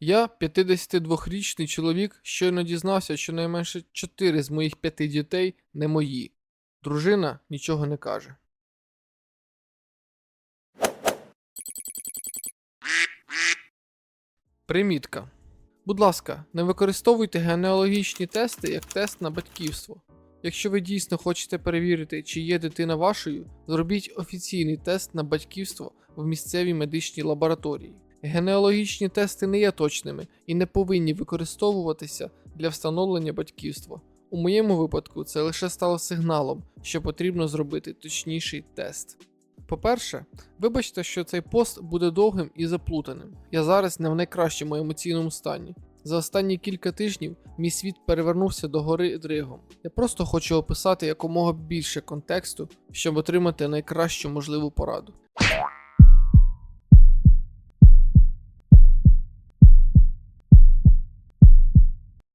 Я, 52-річний чоловік, щойно дізнався, що найменше 4 з моїх п'яти дітей не мої. Дружина нічого не каже. Примітка. Будь ласка, не використовуйте генеалогічні тести як тест на батьківство. Якщо ви дійсно хочете перевірити, чи є дитина вашою, зробіть офіційний тест на батьківство в місцевій медичній лабораторії. Генеалогічні тести не є точними і не повинні використовуватися для встановлення батьківства. У моєму випадку це лише стало сигналом, що потрібно зробити точніший тест. По-перше, вибачте, що цей пост буде довгим і заплутаним. Я зараз не в найкращому емоційному стані. За останні кілька тижнів мій світ перевернувся до гори дригом. Я просто хочу описати якомога більше контексту, щоб отримати найкращу можливу пораду.